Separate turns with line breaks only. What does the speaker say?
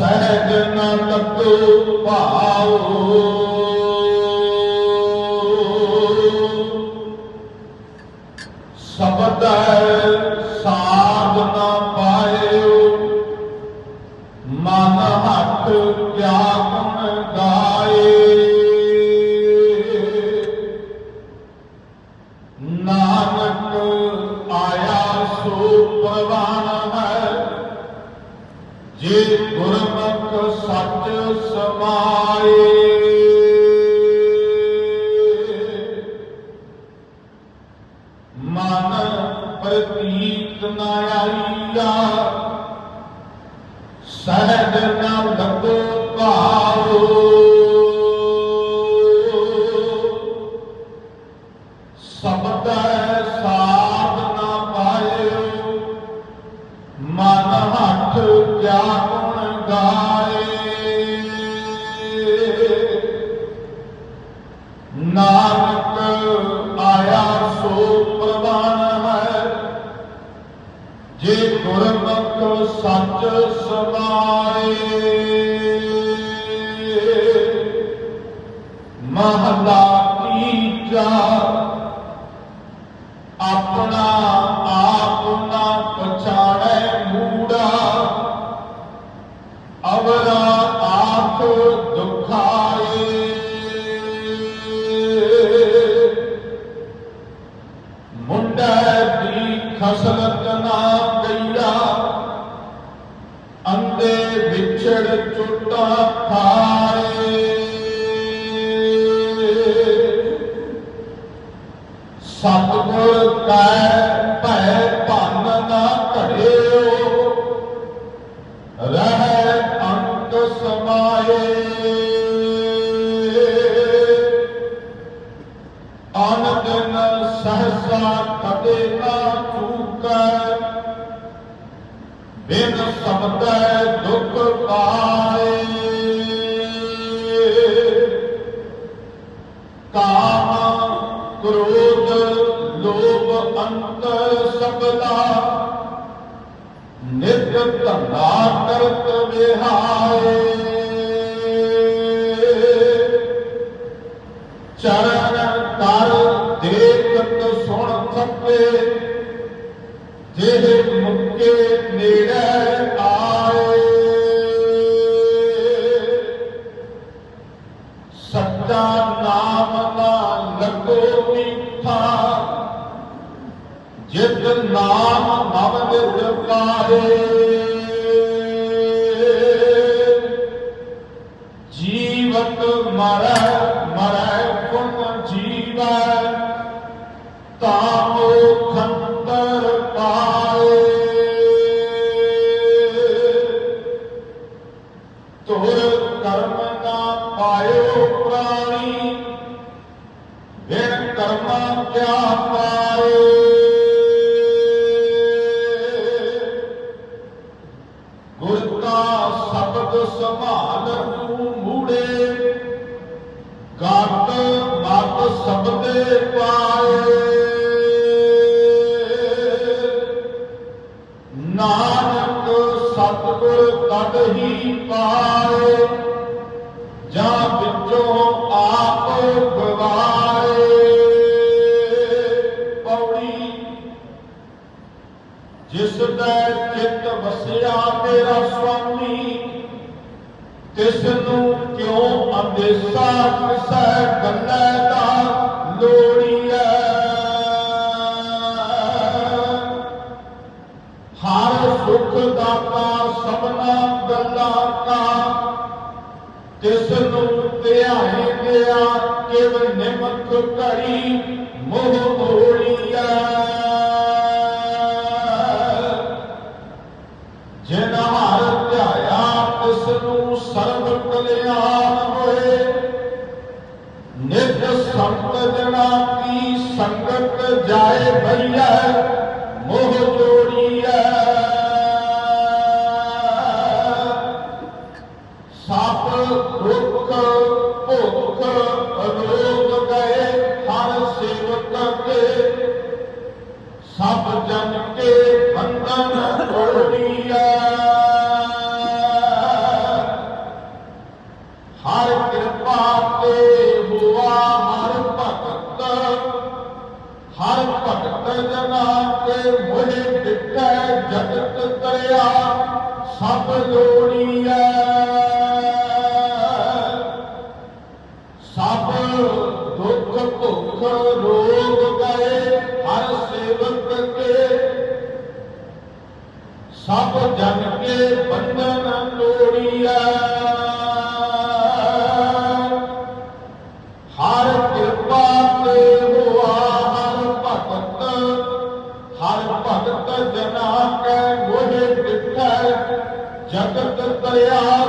ਸਹਿਜ ਨਾ ਤਤੁ ਭਾਉ। ਮਨ ਹੱਥ ਕਿਆ ਗਾਏ। ਨਾਨਕ ਆਇਆ ਸੋ ਪ੍ਰਵਾਨ ਹੈ ਜੇ ਗੁਰਮੁਖ ਸੱਚ ਸਮਾਏ। ਮਨ ਪ੍ਰਤੀਤ ਨ ਆਈਆ ਸਹਿਜ ਨ ਲੱਗੋ ਭਾਉ। ਸ਼ਬਦ ਸੱਚ ਸਮਾਏ ਮਹਲਾ ਅੰਦੇ ਵਿਛੜ ਚੁੱਟਾ ਖਾਏ। ਸਤਿਗੁਰ ਕੈ ਭੈ ਭੰਨ ਨਾ ਘੜਿਓ, ਰਹਿ ਅੰਤ ਸਮਾਏ। ਆਨ ਦਿਨ ਸਹਸਾ ਕਦੇ ਨਾ ਚੂਕੈ ਬਿਨ ਸਬਦੈ ਦੁਖ ਪਾਏ। ਕਾਮ ਕ੍ਰੋਧ ਲੋਭ ਅੰਤ ਸਬਦਾ ਨਿਤ ਧੰਦਾ ਕਰਤ ਵਿਹਾਏ। ਲੱਗੋ ਜਿਤ ਨਾਮ ਨਵ ਨਿਤ ਜੀਵਤ ਮਰੈ ਮਰੈ ਪੁਨ ਜੀਵੈ। ਤਾਮੋ ਬਿਨ ਕਰਮਾ ਕਿਆ ਪਾਏ? ਗੁਰ ਕਾ ਸ਼ਬਦ ਸੰਭਾਲ ਨੂੰ ਮੂੜੇ, ਗਾਤ ਮਤ ਸਬਦੇ ਪਾਏ। ਨਾਨਕ ਸਤਿਗੁਰ ਤਦ ਹੀ ਪਾਏ, ਜਾਂ ਵਿੱਚੋਂ ਆਪ ਗਵਾਏ। ਜਿਸ ਦਾ ਵਸਿਆ ਮੇਰਾ ਸੁਆਮੀ ਤਿਸ ਨੂੰ ਕਿਉ ਅੰਦੇਸਾ ਕਿਸੈ ਗੱਲੇ ਦਾ ਲੋੜੀਐ? ਹਰ ਸੁਖ ਦਾਤਾ ਸਭਨਾ ਗੱਲਾਂ ਕਾ, ਤਿਸ ਨੂੰ ਧਿਆਏ ਗਿਆ ਕਿਵ ਨਿਮਕ ਘੜੀ ਨਿਤ ਸੰਤ ਜਣਾ ਕੀ ਸੰਗਤ ਜਾਏ ਭਈਆ, ਮੋਹ ਜੋੜੀਐ। ਸਭ ਦੁੱਖ, ਭੁੱਖ ਅਰੋਗ ਗਏ ਸੇਵਕ ਕੇ ਸਭ ਜਨ ਕੇ ਬੰਧਨ ਤੋੜੀ ਜਗਤ ਕਰਿਆ ਸਭ ਲੋੜੀਐ ਸਭ ਦੁੱਖ ਭੁੱਖ ਰੋਗ ਗਏ ਹਰ ਸੇਵਕ ਕੇ। ਸਭ ਜਨ ਕੇ ਬੰਧਨ ਤੋੜੀਐ ਜਨਾ ਕੈ